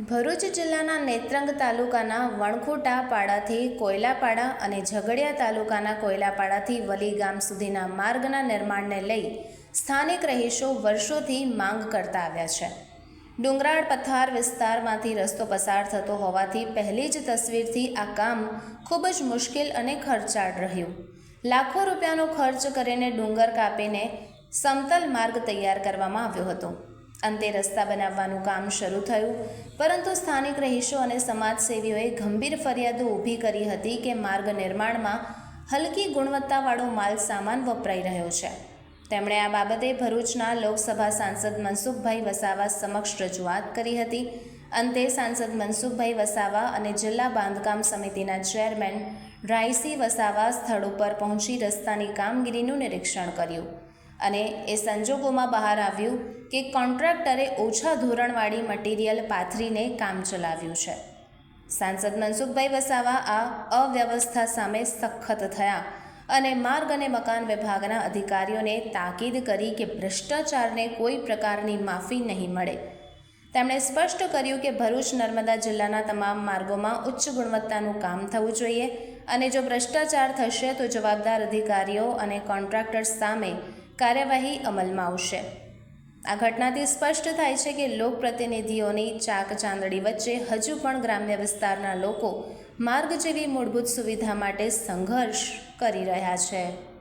ભરૂચ જિલ્લાના નેત્રંગ તાલુકાના વણખોટા પાડાથી કોયલાપાડા અને ઝઘડિયા તાલુકાના કોયલાપાડાથી વલી ગામ સુધીના માર્ગના નિર્માણને લઈ સ્થાનિક રહીશો વર્ષોથી માંગ કરતા આવ્યા છે. ડુંગરાળ પથાર વિસ્તારમાંથી રસ્તો પસાર થતો હોવાથી પહેલી જ તસવીરથી આ કામ ખૂબ જ મુશ્કેલ અને ખર્ચાળ રહ્યું. લાખો રૂપિયાનો ખર્ચ કરીને ડુંગર કાપીને સમતલ માર્ગ તૈયાર કરવામાં આવ્યો હતો. અંતે રસ્તા બનાવવાનું કામ શરૂ થયું. પરંતુ સ્થાનિક રહીશો અને સમાજસેવીઓએ ગંભીર ફરિયાદો ઊભી કરી હતી કે માર્ગ નિર્માણમાં હલકી ગુણવત્તાવાળો માલ સામાન વપરાઈ રહ્યો છે. તેમણે આ બાબતે ભરૂચના લોકસભા સાંસદ મનસુખભાઈ વસાવા સમક્ષ રજૂઆત કરી હતી. અંતે સાંસદ મનસુખભાઈ વસાવા અને જિલ્લા બાંધકામ સમિતિના ચેરમેન રાયસી વસાવા સ્થળ ઉપર પહોંચી રસ્તાની કામગીરીનું નિરીક્ષણ કર્યું. અને એ સંજોગોમાં બહાર આવ્યું કે કોન્ટ્રાક્ટરે ઓછા ધોરણવાળી મટીરિયલ પાથરીને કામ ચલાવ્યું છે. સાંસદ મનસુખભાઈ વસાવા આ અવ્યવસ્થા સામે સખત થયા અને માર્ગ અને મકાન વિભાગના અધિકારીઓને તાકીદ કરી કે ભ્રષ્ટાચારને કોઈ પ્રકારની માફી નહીં મળે. તેમણે સ્પષ્ટ કર્યું કે ભરૂચ નર્મદા જિલ્લાના તમામ માર્ગોમાં ઉચ્ચ ગુણવત્તાનું કામ થવું જોઈએ અને જો ભ્રષ્ટાચાર થશે તો જવાબદાર અધિકારીઓ અને કોન્ટ્રાક્ટર્સ સામે કાર્યવાહી અમલમાં આવશે. આ ઘટનાથી સ્પષ્ટ થાય છે કે લોકપ્રતિનિધિઓની ચાક ચાંદડી વચ્ચે હજુ પણ ગ્રામ્ય વિસ્તારના લોકો માર્ગ જેવી મૂળભૂત સુવિધા માટે સંઘર્ષ કરી રહ્યા છે.